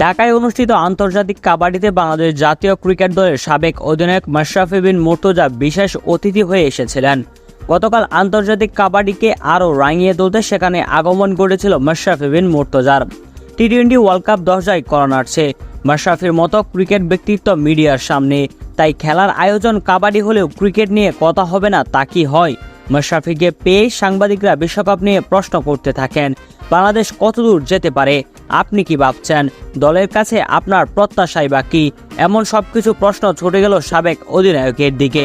ঢাকায় অনুষ্ঠিত আন্তর্জাতিক কাবাডিতে বাংলাদেশ জাতীয় ক্রিকেট দলের সাবেক অধিনায়ক মাশরাফি বিন মুর্তজা বিশেষ অতিথি হয়ে এসেছিলেন। গতকাল আন্তর্জাতিক কাবাডিকে আরও রাঙিয়ে তুলতে সেখানে আগমন ঘটেছিল মাশরাফি বিন মুর্তজার। টি টোয়েন্টি ওয়ার্ল্ড কাপ দরজায় করোনারছে মাশরাফির মতো ক্রিকেট ব্যক্তিত্ব মিডিয়ার সামনে। তাই খেলার আয়োজন কাবাডি হলেও ক্রিকেট নিয়ে কথা হবে না, তা কি হয়? মাশরাফিকে পেয়ে সাংবাদিকরা বিশ্বকাপ নিয়ে প্রশ্ন করতে থাকেন। বাংলাদেশ কতদূর যেতে পারে? আপনি কি ভাবছেন? দলের কাছে আপনার প্রত্যাশাই বা কি? এমন সবকিছু প্রশ্ন ছুটে গেল সাবেক অধিনায়কের দিকে।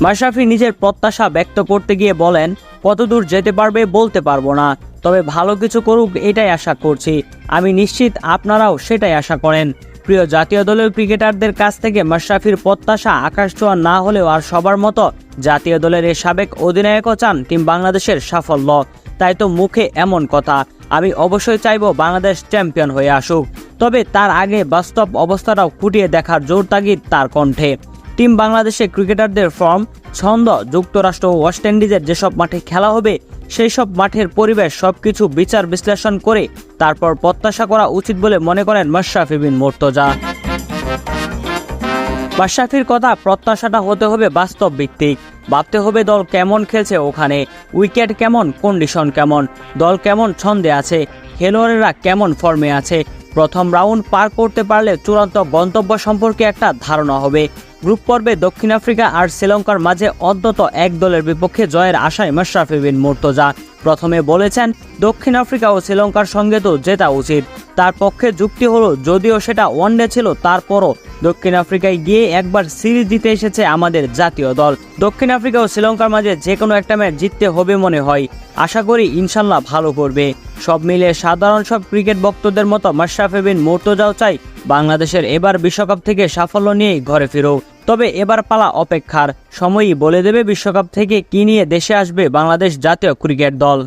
মাশরাফি নিজের প্রত্যাশা ব্যক্ত করতে গিয়ে বলেন, কতদূর যেতে পারবে বলতে পারব না। তবে ভালো কিছু করুক, এটাই আশা করছি। আমি নিশ্চিত আপনারাও সেটাই আশা করেন। প্রিয় জাতীয় দলের ক্রিকেটারদের কাছ থেকে মাশরাফির প্রত্যাশা আকাশ ছোঁয়া না হলেও আর সবার মতো জাতীয় দলের এই সাবেক অধিনায়কও চান টিম বাংলাদেশের সাফল্য। তাই তো মুখে এমন কথা। আমি অবশ্যই চাইব বাংলাদেশ চ্যাম্পিয়ন হয়ে আসুক। তবে তার আগে বাস্তব অবস্থাটাও ফুটিয়ে দেখার জোর তাগিদ তার কণ্ঠে। টিম বাংলাদেশে ক্রিকেটারদের ফর্ম, ছন্দ, যুক্তরাষ্ট্র ও ওয়েস্ট ইন্ডিজের যেসব মাঠে খেলা হবে সেই সব মাঠের পরিবেশ সবকিছু বিচার বিশ্লেষণ করে তারপর প্রত্যাশা করা উচিত বলে মনে করেন মাশরাফি বিন মোর্তজা। মাশরাফির কথা প্রত্যাশাটা হতে হবে বাস্তব ভিত্তিক। ভাবতে হবে দল কেমন খেলছে ওখানে, উইকেট কেমন কন্ডিশন কেমন, দল কেমন ছন্দে আছে, খেলোয়াড়েরা কেমন ফর্মে আছে, প্রথম রাউন্ড পার করতে পারলে চূড়ান্ত গন্তব্য সম্পর্কে একটা ধারণা হবে। গ্রুপ পর্বে দক্ষিণ আফ্রিকা আর শ্রীলঙ্কার মাঝে অন্তত এক দলের বিপক্ষে জয়ের আশায় মাশরাফি বিন মুর্তজা। প্রথমে বলেছেন, দক্ষিণ আফ্রিকা ও শ্রীলঙ্কার সঙ্গে তো জেতা উচিত। তার পক্ষে যুক্তি হলো, যদিও সেটা ওয়ানডে ছিল, তারপরও দক্ষিণ আফ্রিকায় গিয়ে একবার সিরিজ জিতে এসেছে আমাদের জাতীয় দল। দক্ষিণ আফ্রিকা ও শ্রীলঙ্কার মাঝে যে কোনো একটা ম্যাচ জিততে হবে মনে হয়। আশা করি ইনশাল্লাহ ভালো করবে। সব মিলে সাধারণ সব ক্রিকেট ভক্তদের মতো মাশরাফি বিন মুর্তজাও চাই বাংলাদেশের এবার বিশ্বকাপ থেকে সাফল্য নিয়েই ঘরে ফিরুক। তবে এবার পালা অপেক্ষার সময়ই বলে দেবে বিশ্বকাপ থেকে কি নিয়ে দেশে আসবে বাংলাদেশ জাতীয় ক্রিকেট দল।